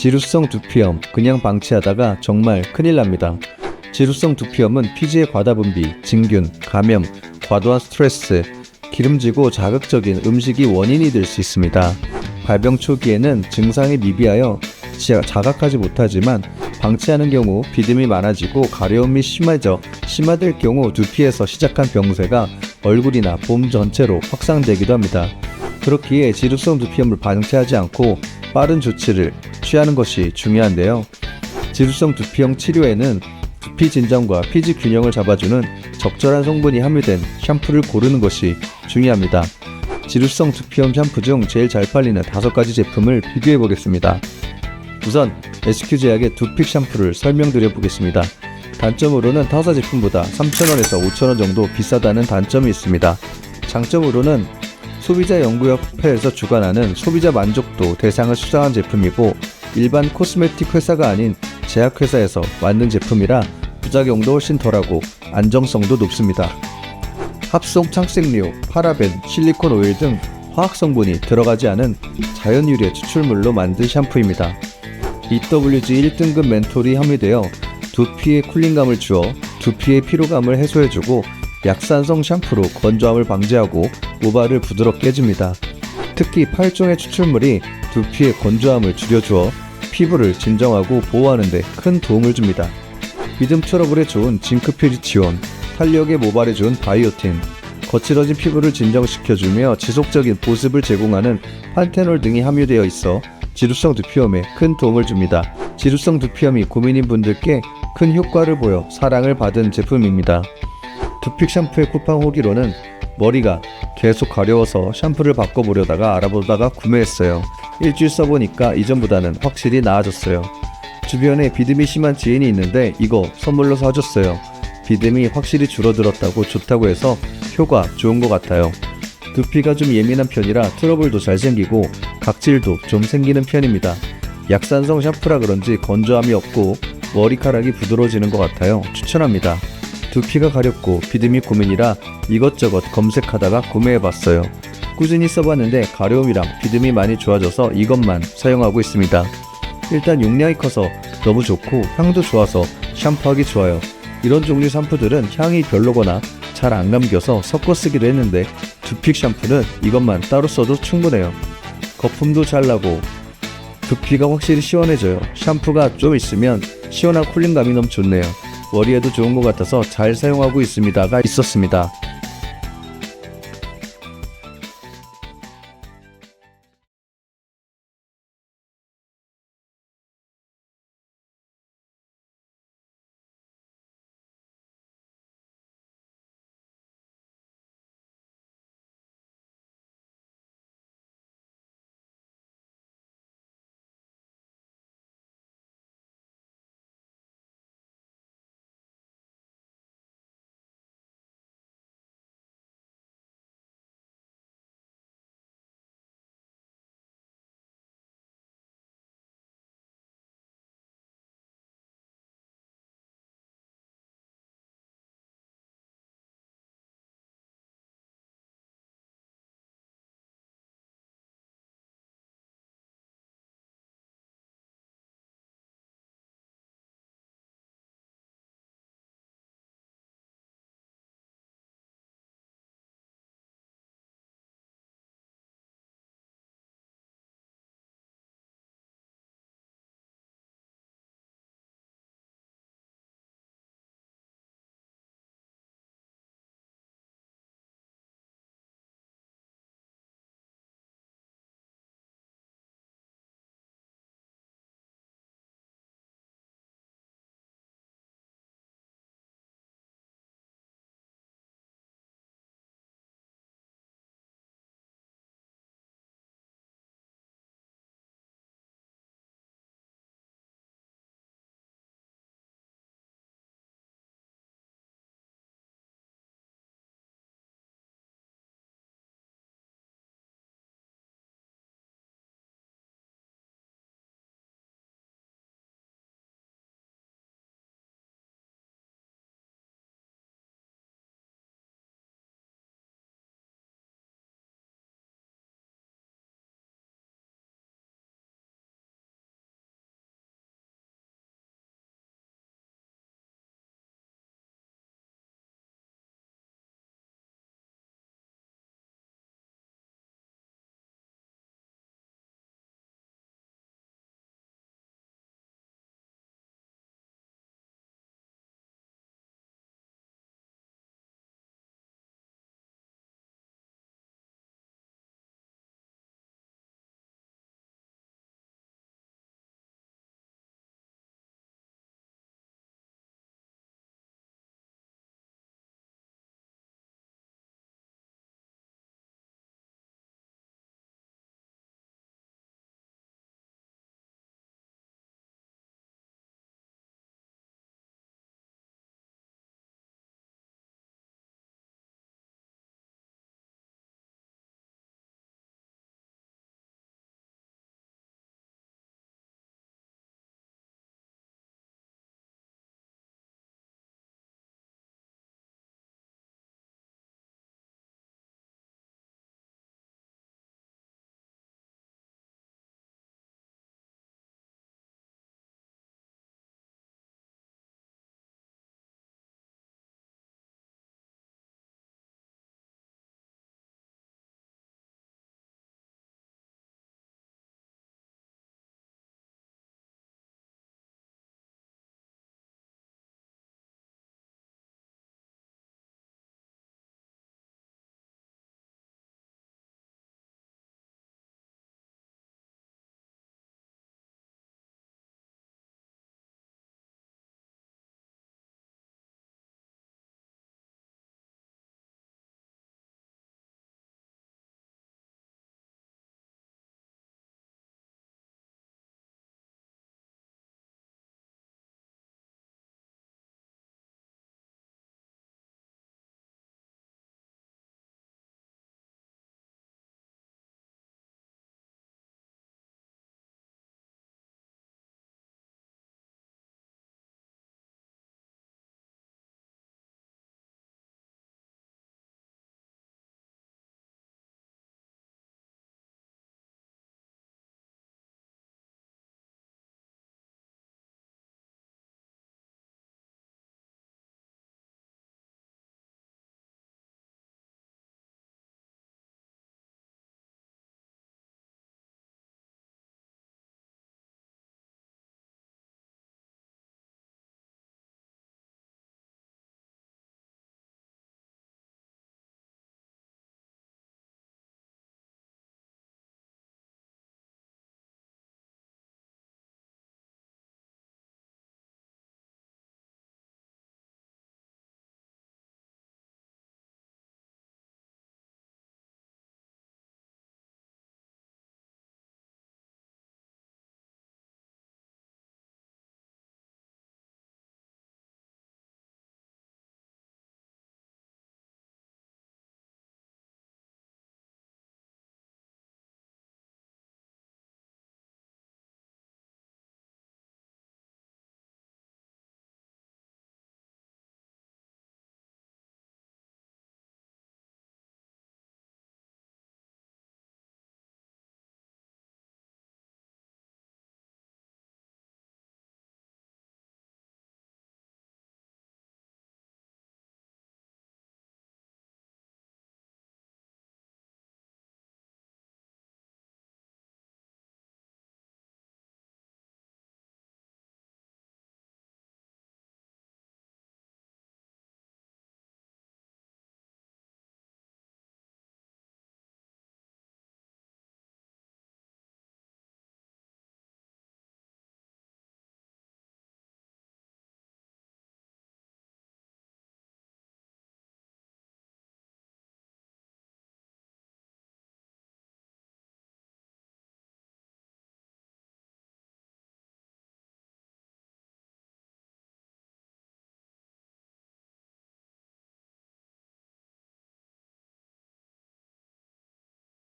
지루성 두피염 그냥 방치하다가 정말 큰일 납니다. 지루성 두피염은 피지의 과다 분비, 진균, 감염, 과도한 스트레스, 기름지고 자극적인 음식이 원인이 될 수 있습니다. 발병 초기에는 증상이 미비하여 지- 자각하지 못하지만 방치하는 경우 비듬이 많아지고 가려움이 심해져 심화될 경우 두피에서 시작한 병세가 얼굴이나 몸 전체로 확산되기도 합니다. 그렇기에 지루성 두피염을 방치하지 않고 빠른 조치를 취하는 것이 중요한데요. 지루성 두피형 치료에는 두피 진정과 피지 균형을 잡아주는 적절한 성분이 함유된 샴푸를 고르는 것이 중요합니다. 지루성 두피염 샴푸 중 제일 잘 팔리는 다섯 가지 제품을 비교해 보겠습니다. 우선 SQ제약의 두픽 샴푸를 설명드려 보겠습니다. 단점으로는 타사 제품보다 3,000원에서 5,000원 정도 비싸다는 단점이 있습니다. 장점으로는 소비자 연구협회에서 주관하는 소비자 만족도 대상을 수상한 제품이고 일반 코스메틱 회사가 아닌 제약회사에서 만든 제품이라 부작용도 훨씬 덜하고 안정성도 높습니다. 합성 착색료, 파라벤, 실리콘 오일 등 화학 성분이 들어가지 않은 자연 유래 추출물로 만든 샴푸입니다. EWG 1등급 멘톨이 함유되어 두피에 쿨링감을 주어 두피의 피로감을 해소해주고 약산성 샴푸로 건조함을 방지하고 모발을 부드럽게 해줍니다. 특히 8종의 추출물이 두피의 건조함을 줄여주어 피부를 진정하고 보호하는 데 큰 도움을 줍니다. 믿음 트러블에 좋은 징크퓨리 지원, 탄력의 모발에 좋은 바이오틴, 거칠어진 피부를 진정시켜주며 지속적인 보습을 제공하는 판테놀 등이 함유되어 있어 지루성 두피염에 큰 도움을 줍니다. 지루성 두피염이 고민인 분들께 큰 효과를 보여 사랑을 받은 제품입니다. 두픽 샴푸의 쿠팡 후기로는 머리가 계속 가려워서 샴푸를 바꿔보려다가 알아보다가 구매했어요. 일주일 써보니까 이전보다는 확실히 나아졌어요. 주변에 비듬이 심한 지인이 있는데 이거 선물로 사줬어요. 비듬이 확실히 줄어들었다고 좋다고 해서 효과 좋은 것 같아요. 두피가 좀 예민한 편이라 트러블도 잘 생기고 각질도 좀 생기는 편입니다. 약산성 샴푸라 그런지 건조함이 없고 머리카락이 부드러워지는 것 같아요. 추천합니다. 두피가 가렵고 비듬이 고민이라 이것저것 검색하다가 구매해봤어요. 꾸준히 써봤는데 가려움이랑 비듬이 많이 좋아져서 이것만 사용하고 있습니다. 일단 용량이 커서 너무 좋고 향도 좋아서 샴푸하기 좋아요. 이런 종류 샴푸들은 향이 별로거나 잘 안 감겨서 섞어 쓰기도 했는데 두픽 샴푸는 이것만 따로 써도 충분해요. 거품도 잘 나고 두피가 확실히 시원해져요. 샴푸가 좀 있으면 시원한 쿨링감이 너무 좋네요. 머리에도 좋은 것 같아서 잘 사용하고 있습니다가 있었습니다.